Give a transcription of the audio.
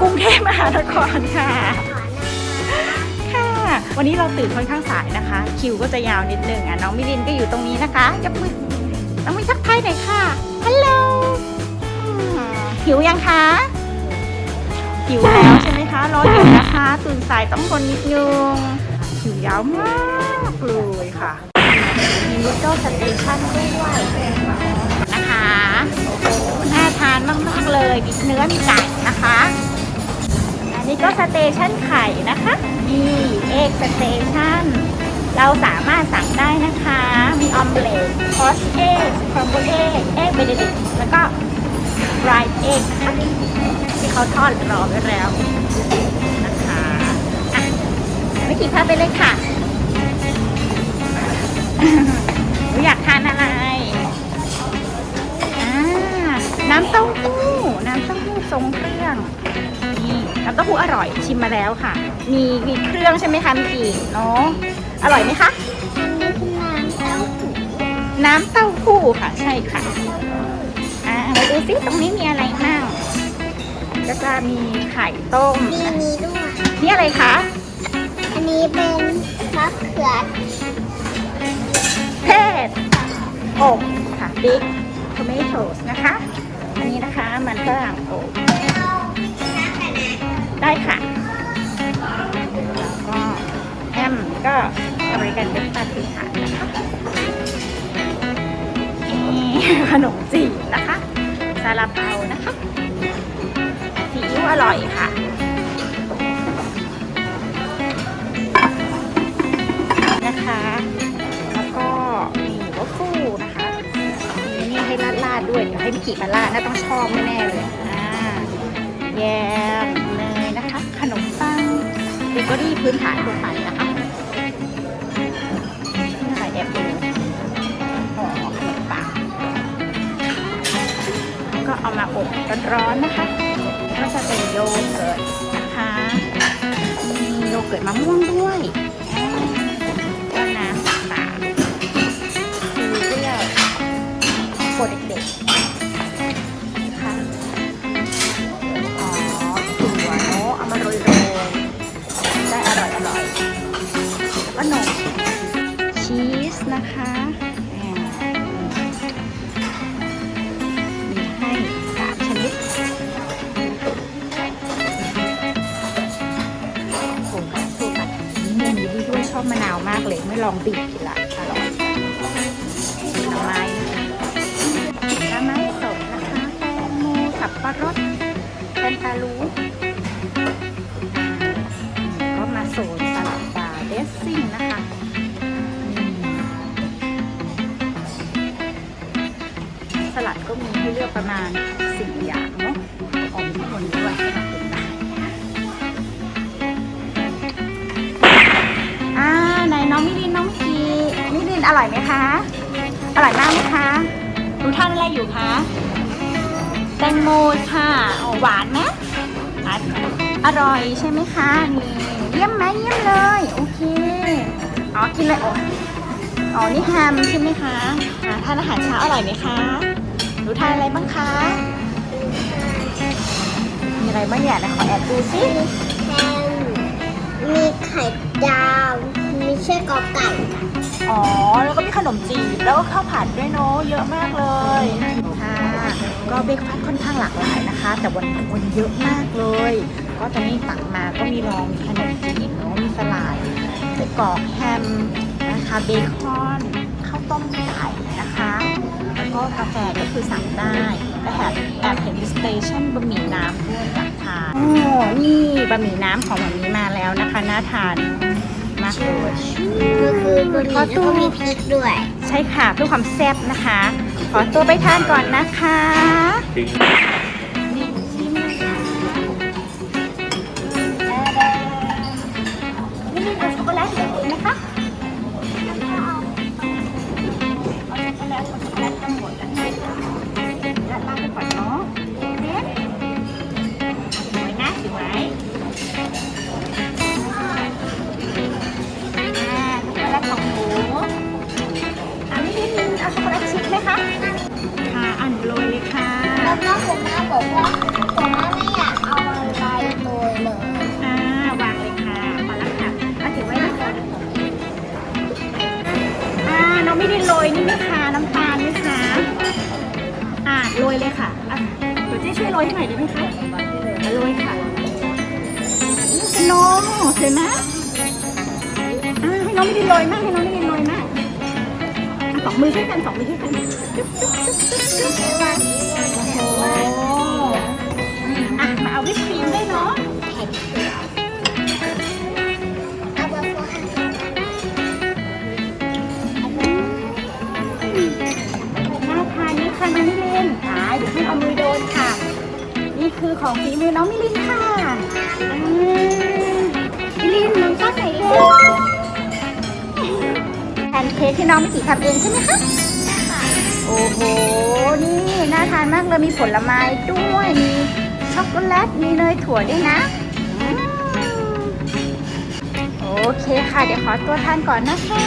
กรุงเทพมหานครค่ะ ค่ะ วันนี้เราตื่นค่อนข้างสายนะคะ คิวก็จะยาวนิดนึงอะน้องมิลินก็อยู่ตรงนี้นะคะยกมือน้องมิทักทายหน่อยค่ะฮัลโหลหิวยังคะหิวแล้วใช่ไหมคะรออยู่นะคะ ตื่นสายต้องทนนิดนึงหิวยาวมากเลยค่ะมีลิตเติ้ลสเตชันด้วยนะคะโอ้โหน่าทานมากๆเลยมีเนื้อมีไก่นะคะ นนี้ก็สเตชันไข่นะคะมีเอกสเตชันเราสามารถสั่งได้นะคะ มีออมเล็ตพอชเอกครอมเบิลเอกเอกเบเดดิกแล้วก็ไรเอกที่เขาทอดรอไว้แล้วนะคะอะไม่กี่ภาพไปเลยค่ะหนูอยากทานอะไรอ่าน้ำเต้าหู้น้ำเต้าหู้ทรงเครื่อง นี่น้ำเต้าหู้อร่อยชิมมาแล้วค่ะ มีมีเครื่องใช่ไหมคะมีกี่เนาะอร่อยไหมคะอันนี้คือน้ำเต้าหู้น้ำเต้าหู้ค่ะ ใช่ค่ะอ่ามาดูซิตรงนี้มีอะไรบ้างก็จะมีไข่ต้มมีนี้ด้วยนี่อะไรคะอันนี้เป็นมะเขือเทศอบค่ะ big tomatoes นะคะ อันนี้นะคะมันฝรั่งอบ ได้ค่ะแล้วก็แฮมก็อเมริกันเป็นปาติค่ะนะคะขนมจีบนะคะซาลาเปานะคะซีอิ๊วอร่อยค่ะนะคะ แล้วก็มีวัฟเฟิลนะคะมีนี่ให้ราดราดๆด้วย เดี๋ยวให้พี่กิมาราดน่าต้องชอบแน่ๆเลยอ่าแยม นะคะขนมปังเบเกอรี่พื้นฐานทั่วไปนะคะนี่อะไรแอบดูห่อขนมปังแล้วก็เอามาอบร้อนๆนะคะ ก็จะเป็นโยเกิร์ตนะคะมีโยเกิร์ตมะม่วงด้วย อร่อยอร่อยแล้วก็นมชีสนะคะมีให้สามชนิดโฟกัสโฟกัสนี่มีด้วยชอบมะนาวมากเลย ไม่ลองบีบกินละ สลัดก็มีให้เลือกประมาณสี่อย่างเนาะอมทุกคนด้วยให้เราเป็นได้อ่าไหนน้องมิลินน้องพีมิลินอร่อยไหมคะ อร่อยมากไหมคะหนูทานอะไรอยู่คะแตงโมค่ะหวานไหมอร่อยใช่ไหมคะ นี่เยี่ยมไหมเยี่ยมเลย โอเค อ๋อ กินเลยอ๋ออ๋อนี่แฮมใช่ไหมคะทานอาหารเช้าอร่อยไหมคะ หนูทานอะไรบ้างคะ มีอะไรบ้างเนี่ยนะขอแอบดูซิมีแฮมมีไข่ดาว มีเชือกอไก่ อ๋อ แล้วก็มีขนมจีบ แล้วก็ข้าวผัดด้วยเนาะ เยอะมากเลย ค่ะ ก็เบรกฟาสต์ค่อนข้างหลากหลายนะคะ แต่วันนี้คนเยอะมากเลย ก็ตอนนี้ตักมาก็มีรองมีขนมจีบเนาะ มีสลัดไส้กรอกแฮมนะคะ เบคอน ข้าวต้มไก่นะคะแล้ว ก็กาแฟก็คือสั่งได้แต่แอบแอบเห็นสเตชันบะหมี่น้ำด้วยอยากทานโอ้นี่บะหมี่น้ำของแบบนี้มาแล้วนะคะน่าทานมากเลยก็คือบะหมี่แล้วก็มีพริกด้วย ใช่ค่ะเพื่อความแซ่บนะคะ ขอตัวไปทานก่อนนะคะ พ่ผมมาบอกว่าแม่ไม่อยากเอาอะไรตัยเลยอ่าวางเลยค่ะพอแล้วค่ะเอาถือไว้นะคะอ่าน้องไม่ได้โรยนี่ไหมคะน้ำตาลไหมคะอ่าโรยเลยค่ะอะเดี๋ยวเจ๊ช่วยโรยให้หน่อยได้ไหมคะอ่โรยค่ะนี่เป็นนมเห็นไหมอ่าให้น้องไม่ได้โรยมากให้น้องไม่ได้โรยมากสองมือช่วยกันสองมือช่วยกันจุ๊บจุ๊บจุ๊บจุ๊บ อ้โหอะมาเอาวิปครีมด้วยเนาะเอาไปพวกน่าทานนี่ค่ะน้องมิลินอ่าเดี๋ยวให้เอามือโดนค่ะ นี่คือของฝีมือน้องมิลินค่ะอ่ามิลินน้องก็ใส่เร็วแพนเค้กที่น้องมิจิทำเองใช่ไหมคะ โอ้โห นี่ น่าทานมากเลยมีผลไม้ด้วย มีช็อกโกแลต มีเนยถั่วด้วยนะ โอเคค่ะ เดี๋ยวขอตัวทานก่อนนะคะ